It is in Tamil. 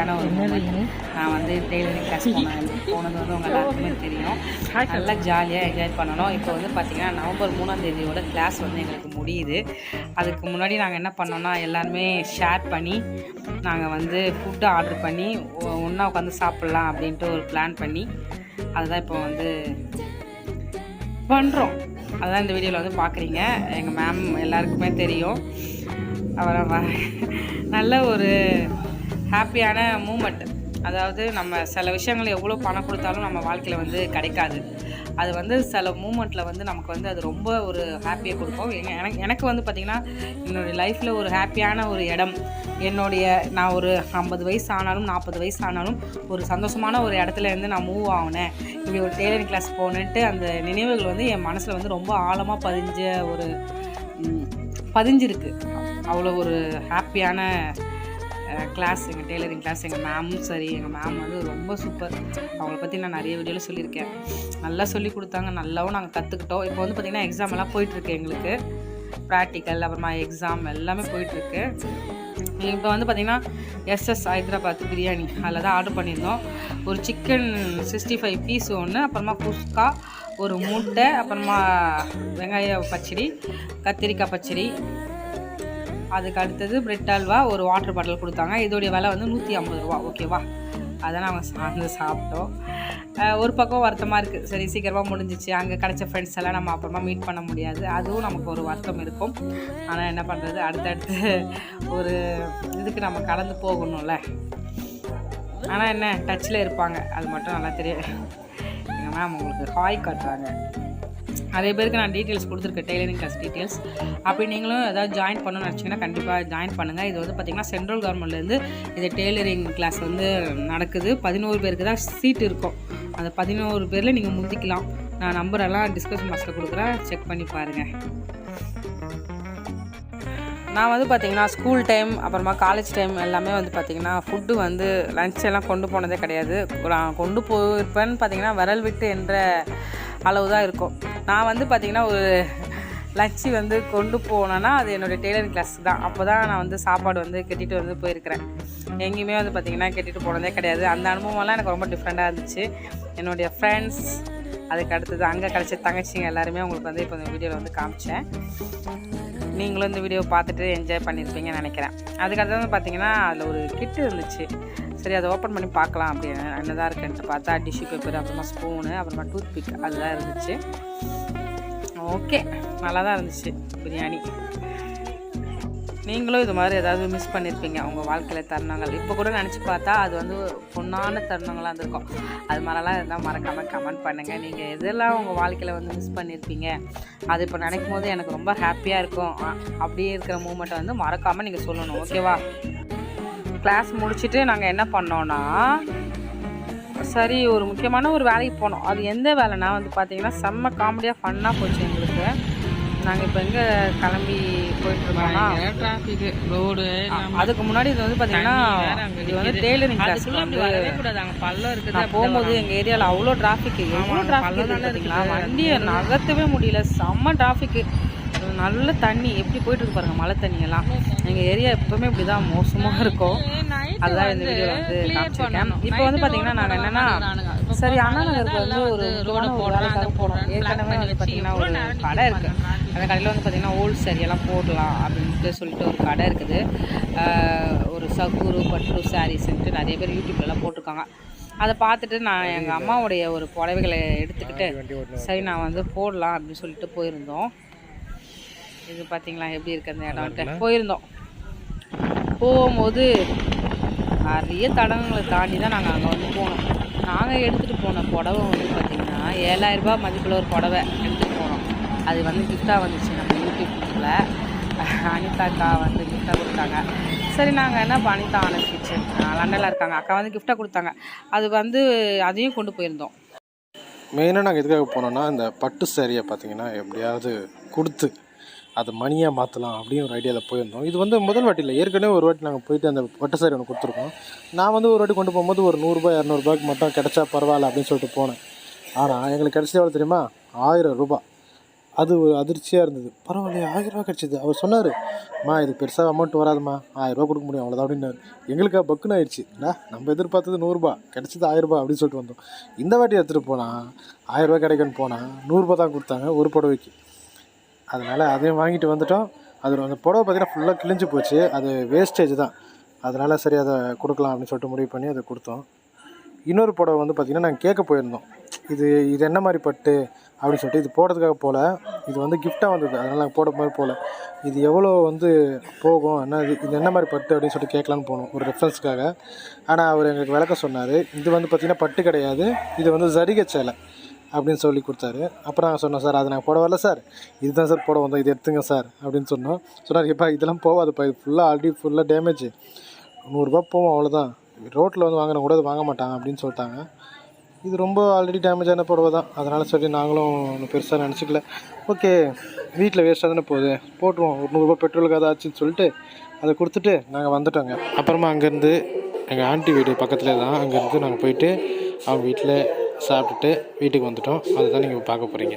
ஹாப்பியான ஒரு நான் வந்து டெய்லரிங் கிளாஸ் போனேன். போனது வந்து உங்கள் எல்லாருக்குமே தெரியும். நல்லா ஜாலியாக என்ஜாய் பண்ணணும். இப்போ வந்து பார்த்திங்கன்னா நவம்பர் மூணாம் தேதியோட கிளாஸ் வந்து எங்களுக்கு முடியுது. அதுக்கு முன்னாடி நாங்கள் என்ன பண்ணோம்னா எல்லாருமே ஷேர் பண்ணி நாங்கள் வந்து ஃபுட்டு ஆர்டர் பண்ணி ஒன்றா உட்காந்து சாப்பிட்லாம் அப்படின்ட்டு ஒரு பிளான் பண்ணி அதுதான் இப்போ வந்து பண்ணுறோம் அதான் இந்த வீடியோவில் வந்து பார்க்குறீங்க எங்கள் மேம் எல்லாருக்குமே தெரியும். அவரை நல்ல ஒரு ஹாப்பியான மூமெண்ட். அதாவது நம்ம சில விஷயங்கள் எவ்வளோ பணம் கொடுத்தாலும் நம்ம வாழ்க்கையில் வந்து கிடைக்காது. அது வந்து சில மூமெண்ட்டில் வந்து நமக்கு வந்து அது ரொம்ப ஒரு ஹாப்பியை கொடுக்கும். எனக்கு எனக்கு வந்து பார்த்திங்கன்னா என்னுடைய லைஃப்பில் ஒரு ஹாப்பியான ஒரு இடம். என்னுடைய நான் ஒரு ஐம்பது வயசு ஆனாலும் நாற்பது வயசு ஆனாலும் ஒரு சந்தோஷமான ஒரு இடத்துல இருந்து நான் மூவ் ஆகினேன் இங்கே ஒரு டெய்லரிங் கிளாஸ் போனேன்ட்டு அந்த நினைவுகள் வந்து என் மனசில் வந்து ரொம்ப ஆழமாக பதிஞ்ச ஒரு பதிஞ்சிருக்கு. அவ்வளோ ஒரு ஹாப்பியான கிளாஸ் எங்கள் டெய்லரிங் கிளாஸ் எங்கள் மேமும் சரி எங்கள் மேம் வந்து ரொம்ப சூப்பர் அவங்கள பற்றி நான் நிறைய வீடியோவில் சொல்லியிருக்கேன். நல்லா சொல்லி கொடுத்தாங்க நல்லாவும் நாங்கள் கற்றுக்கிட்டோம் இப்போ வந்து பார்த்திங்கன்னா எக்ஸாம் எல்லாம் போயிட்டுருக்கு எங்களுக்கு. ப்ராக்டிக்கல் அப்புறமா எக்ஸாம் எல்லாமே போயிட்டுருக்கு. இப்போ வந்து பார்த்திங்கன்னா எஸ்எஸ் ஹைதராபாத் பிரியாணி அதில் தான் ஆர்டர் பண்ணியிருந்தோம். ஒரு சிக்கன் சிக்ஸ்டி ஃபைவ் பீஸ் ஒன்று அப்புறமா குஸ்கா ஒரு முட்டை அப்புறமா வெங்காய பச்சடி கத்திரிக்காய் பச்சடி அதுக்கு அடுத்தது பிரெட் அல்வா ஒரு வாட்டர் பாட்டில் கொடுத்தாங்க. இதோடைய விலை வந்து நூற்றி ஐம்பது ரூபா. ஓகேவா அதை நாங்கள் சார்ந்து சாப்பிட்டோம். ஒரு பக்கம் வருத்தமாக இருக்குது சரி சீக்கிரமாக முடிஞ்சிச்சு. அங்கே கிடச்ச ஃப்ரெண்ட்ஸ் எல்லாம் நம்ம அப்புறமா மீட் பண்ண முடியாது. அதுவும் நமக்கு ஒரு வருத்தம் இருக்கும். ஆனால் என்ன பண்ணுறது அடுத்தடுத்து ஒரு இதுக்கு நம்ம கடந்து போகணும்ல. ஆனால் என்ன? டச்சில் இருப்பாங்க. அது மட்டும் நல்லா தெரியும் எங்கள் மேம் உங்களுக்கு ஹாய் காட்டுறாங்க நிறைய பேருக்கு நான் டீட்டெயில்ஸ் கொடுத்துருக்கேன் டெய்லரிங் கிளாஸ் டீட்டெயில்ஸ் அப்படி நீங்களும் ஏதாவது ஜாயின் பண்ணணும்னு நினச்சிங்கன்னா கண்டிப்பாக ஜாயின் பண்ணுங்கள் இது வந்து பார்த்திங்கன்னா சென்ட்ரல் கவர்மெண்ட்லேருந்து இது டெய்லரிங் கிளாஸ் வந்து நடக்குது. பதினோரு பேருக்கு தான் சீட் இருக்கும். அந்த பதினோரு பேரில் நீங்கள் முந்திக்கலாம். நான் நம்பரெல்லாம் டிஸ்கஷன் பாக்ஸில் கொடுக்குறேன். செக் பண்ணி பாருங்கள் நான் வந்து பார்த்திங்கன்னா ஸ்கூல் டைம் அப்புறமா காலேஜ் டைம் எல்லாமே வந்து பார்த்திங்கன்னா ஃபுட்டு வந்து லஞ்ச் எல்லாம் கொண்டு போனதே கிடையாது. நான் கொண்டு போயிருப்பேன்னு பார்த்திங்கன்னா விரல் விட்டு என்ற அளவு தான் இருக்கும். நான் வந்து பார்த்திங்கன்னா ஒரு லஞ்சு வந்து கொண்டு போனேன்னா அது என்னுடைய டெய்லரிங் கிளாஸ் தான். அப்போ தான் நான் வந்து சாப்பாடு வந்து கட்டிட்டு வந்து போயிருக்கிறேன். எங்கேயுமே வந்து பார்த்திங்கன்னா கட்டிட்டு போனதே கிடையாது. அந்த அனுபவம்லாம் எனக்கு ரொம்ப டிஃப்ரெண்ட்டாக இருந்துச்சு. என்னுடைய ஃப்ரெண்ட்ஸ் அதுக்கு அடுத்தது அங்கே கிடச்ச தங்கச்சிங்க எல்லாருமே உங்களுக்கு வந்து இப்போ இந்த வீடியோவில் வந்து காமிச்சேன். நீங்களும் இந்த வீடியோ பார்த்துட்டு என்ஜாய் பண்ணியிருப்பீங்கன்னு நினைக்கிறேன். அதுக்கடுத்து வந்து பார்த்தீங்கன்னா அதில் ஒரு கிட்டு இருந்துச்சு. சரி அதை ஓப்பன் பண்ணி பார்க்கலாம் அப்படின்னு. என்னதான் இருக்குன்ட்டு பார்த்தா டிஷ்யூ பேப்பர் அப்புறமா ஸ்பூனு அப்புறமா டூத் பிக் அதுதான் இருந்துச்சு. ஓகே நல்லா தான் இருந்துச்சு பிரியாணி. நீங்களும் இது மாதிரி ஏதாவது மிஸ் பண்ணியிருப்பீங்க உங்கள் வாழ்க்கையில் தருணங்கள். இப்போ கூட நினச்சி பார்த்தா அது வந்து பொண்ணான தருணங்களாக இருந்திருக்கும். அது மாதிரிலாம் இருந்தால் மறக்காமல் கமெண்ட் பண்ணுங்கள் நீங்கள் எதெல்லாம் உங்கள் வாழ்க்கையில் வந்து மிஸ் பண்ணியிருப்பீங்க அது இப்போ நினைக்கும் போது எனக்கு ரொம்ப ஹாப்பியாக இருக்கும். அப்படியே இருக்கிற மூமெண்ட்டை வந்து மறக்காமல் நீங்கள் சொல்லணும் ஓகேவா கிளாஸ் முடிச்சுட்டு நாங்கள் என்ன பண்ணோன்னா சரி ஒரு முக்கியமான ஒரு வேலைக்கு போனோம். அது எந்த வேலைனா வந்து பார்த்தீங்கன்னா செம்ம காமெடியாக ஃபன்னாக போச்சு எங்களுக்கு. நாங்கள் இப்போ எங்கே கிளம்பி போயிட்டுருக்கோம்னா டிராஃபிக் ரோடு அதுக்கு முன்னாடி இது வந்து பார்த்தீங்கன்னா இது வந்து டெய்லரிங் கிளாஸ் பள்ளம் இருக்குது போகும்போது எங்கள் ஏரியாவில் அவ்வளோ டிராஃபிக் எவ்வளோ டிராஃபிக் இருக்குங்களா வண்டியை நகர்த்தவே முடியல. செம்ம டிராஃபிக்கு நல்ல தண்ணி. எப்படி போயிட்டு இருக்கு பாருங்க மழை தண்ணி எல்லாம் எங்கள் ஏரியா எப்பவுமே இப்படி தான் மோசமாக இருக்கும். அதுதான் இந்த வீடியோவில் வந்து காமிச்சிருக்கேன். இப்போ வந்து பார்த்தீங்கன்னா நாங்கள் என்னென்னா சரி அண்ணா நகருக்கு வந்து ஒரு ஒரு வேலைக்காக போனோம் ஏற்கனவே வந்து பார்த்தீங்கன்னா ஒரு கடை இருக்குது அந்த கடையில் வந்து பார்த்தீங்கன்னா ஓல்ட் எல்லாம் போடலாம் அப்படின்ட்டு சொல்லிட்டு ஒரு கடை இருக்குது. ஒரு சகுரு பட்டு சாரீஸ்ன்ட்டு நிறைய பேர் யூடியூப்லலாம் போட்டிருக்காங்க. அதை பார்த்துட்டு நான் எங்கள் அம்மாவுடைய ஒரு புடவைகளை எடுத்துக்கிட்டு சரி நான் வந்து போடலாம் அப்படின்னு சொல்லிட்டு போயிருந்தோம். இது பார்த்தீங்களா எப்படி இருக்கு அந்த இடம்ட்டு போயிருந்தோம். போகும்போது நிறைய தடங்களை தாண்டி தான் நாங்கள் அங்கே வந்து போனோம். நாங்கள் எடுத்துகிட்டு போன புடவை வந்து பார்த்திங்கன்னா ஏழாயிரரூபா மதிப்பில் ஒரு புடவை எடுத்துகிட்டு போனோம். அது வந்து கிஃப்டாக வந்துச்சு நம்ம யூடியூப் கிஃப்டில் அனிதாக்கா வந்து கிஃப்டாக கொடுத்தாங்க. சரி நாங்கள் என்ன இப்போ அனிதா ஆனந்த் கிச்சன் லண்டனில் இருக்காங்க. அக்கா வந்து கிஃப்டாக கொடுத்தாங்க. அது வந்து அதையும் கொண்டு போயிருந்தோம். மெயினாக நாங்கள் எதுக்காக போனோம்னா இந்த பட்டு சேரீயை பார்த்தீங்கன்னா எப்படியாவது கொடுத்து அதை மணியாக மாற்றலாம் அப்படின்னு ஒரு ஐடியாவில் போயிருந்தோம். இது வந்து முதல் வாட்டி இல்லை ஏற்கனவே ஒரு வாட்டி நாங்கள் போயிட்டு அந்த பட்டு சாரி ஒன்று கொடுத்துருக்கோம். நான் வந்து ஒரு வாட்டி கொண்டு போகும்போது ஒரு நூறுரூபா இரநூறுபாய்க்கு மட்டும் கிடைச்சா பரவாயில்ல அப்படின்னு சொல்லிட்டு போனேன். ஆனால் எங்களுக்கு கிடச்சது எவ்வளோ தெரியுமா? ஆயிரம் ரூபாய். அது ஒரு அதிர்ச்சியாக இருந்தது. பரவாயில்லையே ஆயிரரூபா கிடச்சிது. அவர் சொன்னார் இது பெருசாக அமௌண்ட் வராதும்மா. ஆயிரம் ரூபா கொடுக்க முடியும் அவ்வளோதான் அப்படின்னாரு. எங்களுக்கு பக்குன்னு ஆயிடுச்சு. இல்லை நம்ம எதிர்பார்த்தது நூறுரூபா கிடச்சது ஆயிரரூபா அப்படின்னு சொல்லிட்டு வந்தோம். இந்த வாட்டி எடுத்துகிட்டு போனால் ஆயிரரூபா கிடைக்குன்னு போனால் நூறுரூபா தான் கொடுத்தாங்க ஒரு புடவைக்கு. அதனால் அதையும் வாங்கிட்டு வந்துட்டோம். அது அந்த புடவை பார்த்திங்கன்னா ஃபுல்லாக கிழிஞ்சு போச்சு. அது வேஸ்டேஜ் தான். அதனால் சரி அதை கொடுக்கலாம் அப்படின்னு சொல்லிட்டு முடிவு பண்ணி அதை கொடுத்தோம். இன்னொரு புடவை வந்து பார்த்திங்கன்னா நாங்கள் கேட்க போயிருந்தோம். இது இது என்ன மாதிரி பட்டு அப்படின்னு சொல்லிட்டு இது போடுறதுக்காக போகல இது வந்து கிஃப்டாக வந்தது. அதனால் நாங்கள் போட மாதிரி போகல இது எவ்வளோ வந்து போகும்? என்ன இது இது என்ன மாதிரி பட்டு அப்படின்னு சொல்லிட்டு கேட்கலான்னு போனோம். ஒரு ரெஃபரன்ஸுக்காக ஆனால் அவர் எங்களுக்கு விளக்க சொன்னார். இது வந்து பார்த்திங்கன்னா பட்டு கிடையாது. இது வந்து ஜரிகை சேலை. அப்படின்னு சொல்லி கொடுத்தாரு. அப்புறம் நாங்கள் சொன்னோம் சார் அதை நாங்கள் போட வரல சார். இதுதான் சார் போட வந்தோம். இது எடுத்துங்க சார். அப்படின்னு சொன்னோம். சொன்னார் இப்போ இதெல்லாம் போகாதுப்பா இது ஃபுல்லாக ஆல்ரெடி ஃபுல்லாக டேமேஜ் நூறுரூபா போவோம் அவ்வளோதான் ரோட்டில் வந்து வாங்கின கூட அது வாங்க மாட்டாங்க அப்படின்னு சொல்லிட்டாங்க. இது ரொம்ப ஆல்ரெடி டேமேஜான புடவை தான். அதனால் சொல்லி நாங்களும் ஒன்றும் பெருசாக நினச்சிக்கல. ஓகே வீட்டில் வேஸ்ட்டாக தானே போகுது. போட்டுருவோம். ஒரு நூறுரூபா பெட்ரோலுக்கு அதை ஆச்சுன்னு சொல்லிட்டு அதை கொடுத்துட்டு நாங்கள் வந்துட்டோங்க. அப்புறமா அங்கேருந்து எங்கள் ஆண்டி வீடு பக்கத்தில் தான் அங்கேருந்து நாங்கள் போயிட்டு அவங்க வீட்டில் சாப்பிட்டுட்டு வீட்டுக்கு வந்துட்டோம். அதுதான் நீங்கள் பார்க்க போகிறீங்க